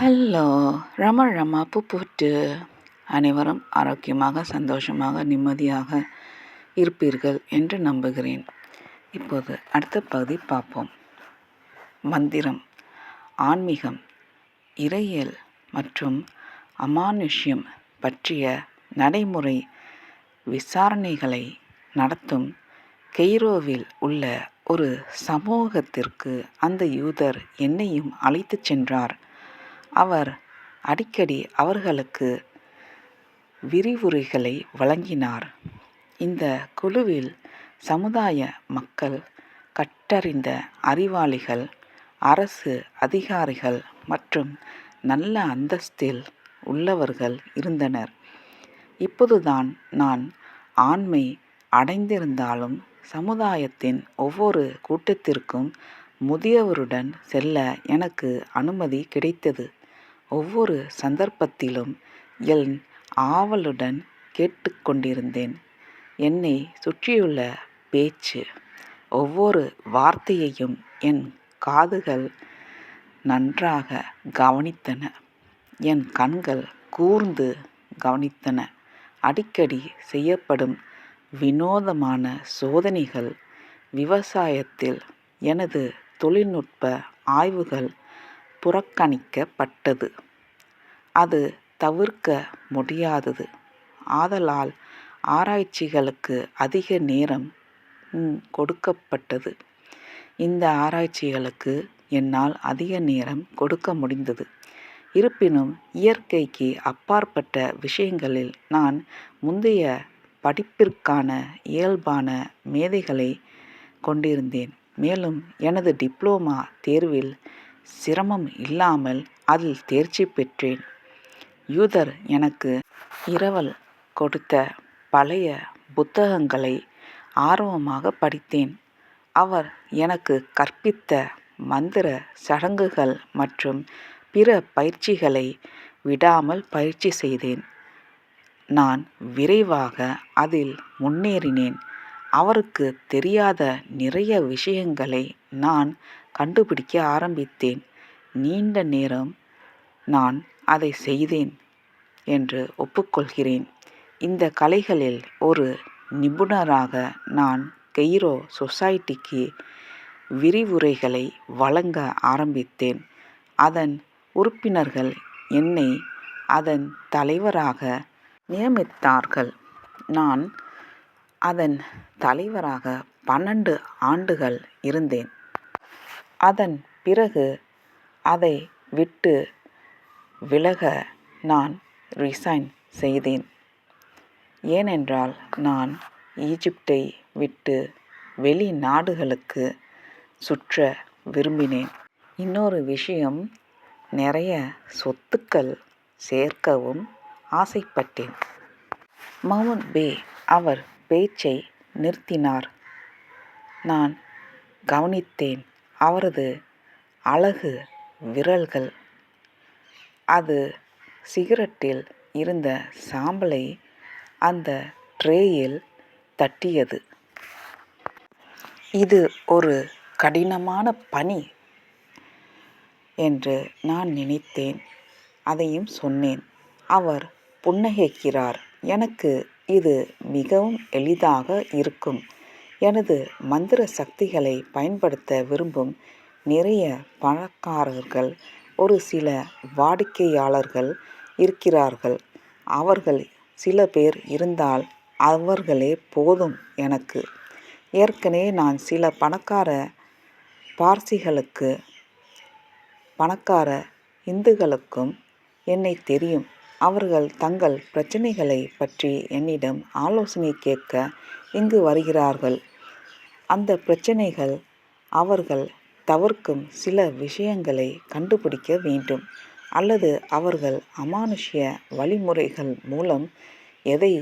Hello ரம Rama பூ அனைவரும் ஆரோக்கியமாக சந்தோஷமாக நிம்மதியாக இருப்பீர்கள் என்று நம்புகிறேன். இப்போது அடுத்த பகுதி பார்ப்போம். மந்திரம் ஆன்மீகம் இறையியல் மற்றும் அமானுஷ்யம் பற்றிய நடைமுறை விசாரணைகளை நடத்தும் கெய்ரோவில் உள்ள ஒரு சமூகத்திற்கு அந்த யூதர் என்னையும் அழைத்துச் சென்றார். அவர் அடிக்கடி அவர்களுக்கு விரிவுரைகளை வழங்கினார். இந்த குழுவில் சமுதாய மக்கள் கற்றறிந்த அறிவாளிகள் அரசு அதிகாரிகள் மற்றும் நல்ல அந்தஸ்தில் உள்ளவர்கள் இருந்தனர். இப்போதுதான் நான் ஆண்மை அடைந்திருந்தாலும் சமுதாயத்தின் ஒவ்வொரு கூட்டத்திற்கும் முதியவருடன் செல்ல எனக்கு அனுமதி கிடைத்தது. ஒவ்வொரு சந்தர்ப்பத்திலும் என் ஆவலுடன் கேட்டுக்கொண்டிருந்தேன். என்னை சுற்றியுள்ள பேச்சு ஒவ்வொரு வார்த்தையையும் என் காதுகள் நன்றாக கவனித்தன. என் கண்கள் கூர்ந்து கவனித்தன. அடிக்கடி செய்யப்படும் வினோதமான சோதனைகள் விவசாயத்தில் எனது தொழில்நுட்ப ஆய்வுகள் புறக்கணிக்கப்பட்டது. அது தவிர்க்க முடியாதது. ஆதலால் ஆராய்ச்சிகளுக்கு அதிக நேரம் கொடுக்கப்பட்டது. இந்த ஆராய்ச்சிகளுக்கு என்னால் அதிக நேரம் கொடுக்க முடிந்தது. இருப்பினும் இயற்கைக்கு அப்பாற்பட்ட விஷயங்களில் நான் முந்தைய படிப்பிற்கான இயல்பான மேதைகளை கொண்டிருந்தேன். மேலும் எனது டிப்ளோமா தேர்வில் சிரமம் இல்லாமல் அதில் தேர்ச்சி பெற்றேன். யூதர் எனக்கு இரவல் கொடுத்த பழைய புத்தகங்களை ஆர்வமாக படித்தேன். அவர் எனக்கு கற்பித்த மந்திர சடங்குகள் மற்றும் பிற பயிற்சிகளை விடாமல் பயிற்சி செய்தேன். நான் விரைவாக அதில் முன்னேறினேன். அவருக்கு தெரியாத நிறைய விஷயங்களை நான் கண்டுபிடிக்க ஆரம்பித்தேன். நீண்ட நேரம் நான் அதை செய்தேன் என்று ஒப்புக்கொள்கிறேன். இந்த கலைகளில் ஒரு நிபுணராக நான் கெய்ரோ சொசைட்டிக்கு விரிவுரைகளை வழங்க ஆரம்பித்தேன். அதன் உறுப்பினர்கள் என்னை அதன் தலைவராக நியமித்தார்கள். நான் அதன் தலைவராக பன்னெண்டு ஆண்டுகள் இருந்தேன். அதன் பிறகு அதை விட்டு விலக நான் ரிசைன் செய்தேன். ஏனென்றால் நான் ஈஜிப்டை விட்டு வெளிநாடுகளுக்கு சுற்ற விரும்பினேன். இன்னொரு விஷயம் நிறைய சொத்துக்கள் சேர்க்கவும் ஆசைப்பட்டேன். மவுண்ட் பே அவர் பேச்சை நிறுத்தினார். நான் கவனித்தேன் அவரது அழகு விரல்கள் அது சிகரெட்டில் இருந்த சாம்பலை அந்த ட்ரேயில் தட்டியது. இது ஒரு கடினமான பணி என்று நான் நினைத்தேன். அதையும் சொன்னேன். அவர் புன்னகைக்கிறார். எனக்கு இது மிகவும் எளிதாக இருக்கும். எனது மந்திர சக்திகளை பயன்படுத்த விரும்பும் நிறைய பணக்காரர்கள் ஒரு சில வாடிக்கையாளர்கள் இருக்கிறார்கள். அவர்கள் சில பேர் இருந்தால் அவர்களே போதும் எனக்கு. ஏற்கனவே நான் சில பணக்கார பார்சிகளுக்கு பணக்கார இந்துக்களுக்கும் என்னை தெரியும். அவர்கள் தங்கள் பிரச்சனைகளை பற்றி என்னிடம் ஆலோசனை கேட்க இங்கு வருகிறார்கள். அந்த பிரச்சனைகள் அவர்கள் தவிர்க்கும் சில விஷயங்களை கண்டுபிடிக்க வேண்டும். அல்லது அவர்கள் அமானுஷ்ய வழிமுறைகள் மூலம் எதை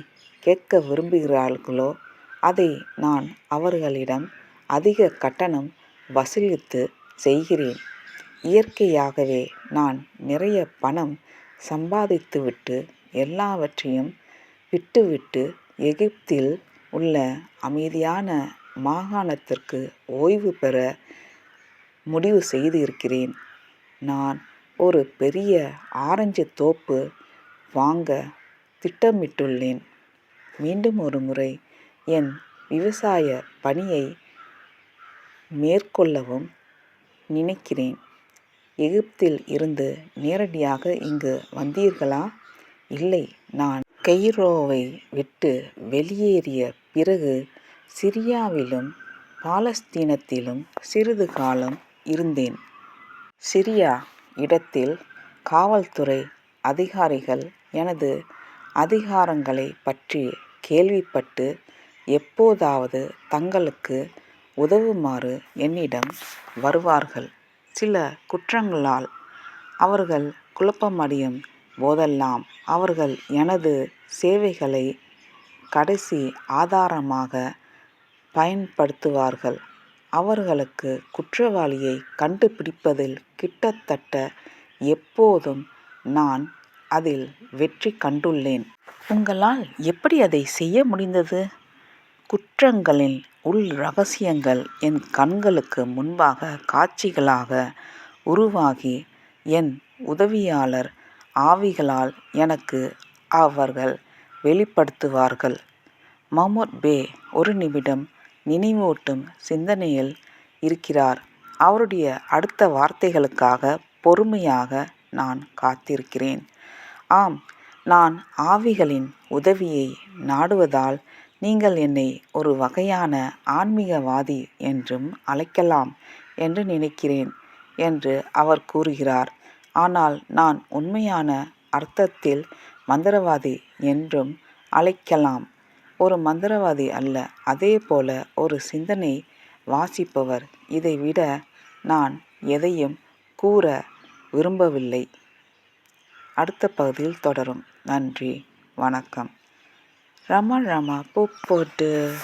கேட்க விரும்புகிறார்களோ அதை நான் அவர்களிடம் அதிக கட்டணம் வசூலித்து செய்கிறேன். இயற்கையாகவே நான் நிறைய பணம் சம்பாதித்துவிட்டு எல்லாவற்றையும் விட்டுவிட்டு எகிப்தில் உள்ள அமைதியான மாகாணத்திற்கு ஓய்வு பெற முடிவு செய்து இருக்கிறேன் நான் ஒரு பெரிய ஆரஞ்சு தோப்பு வாங்க திட்டமிட்டுள்ளேன். மீண்டும் ஒரு முறை என் விவசாய பணியை மேற்கொள்ளவும் நினைக்கிறேன். எகிப்தில் இருந்து நேரடியாக இங்கு வந்தீர்களா? இல்லை நான் கெய்ரோவை விட்டு வெளியேறிய பிறகு சிரியாவிலும் பாலஸ்தீனத்திலும் சிறிது காலம் இருந்தேன். சிரியா இடத்தில் காவல்துறை அதிகாரிகள் எனது அதிகாரங்களை பற்றி கேள்விப்பட்டு எப்போதாவது தங்களுக்கு உதவுமாறு என்னிடம் வருவார்கள். சில குற்றங்களால் அவர்கள் குழப்பமடையும் போதெல்லாம் அவர்கள் எனது சேவைகளை கடைசி ஆதாரமாக பயன்படுத்துவார்கள். அவர்களுக்கு குற்றவாளியை கண்டுபிடிப்பதில் கிட்டத்தட்ட எப்போதும் நான் அதில் வெற்றி கண்டுள்ளேன். உங்களால் எப்படி அதை செய்ய முடிந்தது? குற்றங்களின் உள் ரகசியங்கள் என் கண்களுக்கு முன்பாக காட்சிகளாக உருவாகி என் உதவியாளர் ஆவிகளால் எனக்கு அவர்கள் வெளிப்படுத்துவார்கள். மமோட் பே ஒரு நிமிடம் நினைவூட்டும் சிந்தனையில் இருக்கிறார். அவருடைய அடுத்த வார்த்தைகளுக்காக பொறுமையாக நான் காத்திருக்கிறேன். ஆம் நான் ஆவிகளின் உதவியை நாடுவதால் நீங்கள் என்னை ஒரு வகையான ஆன்மீகவாதி என்றும் அழைக்கலாம் என்று நினைக்கிறேன் என்று அவர் கூறுகிறார். ஆனால் நான் உண்மையான அர்த்தத்தில் மந்திரவாதி என்றும் அழைக்கலாம். ஒரு மந்திரவாதி அல்ல. அதே போல ஒரு சிந்தனை வாசிப்பவர். இதை விட நான் எதையும் கூற விரும்பவில்லை. அடுத்த பகுதியில் தொடரும். நன்றி. வணக்கம். ரமா ரமா பூ போட்டு.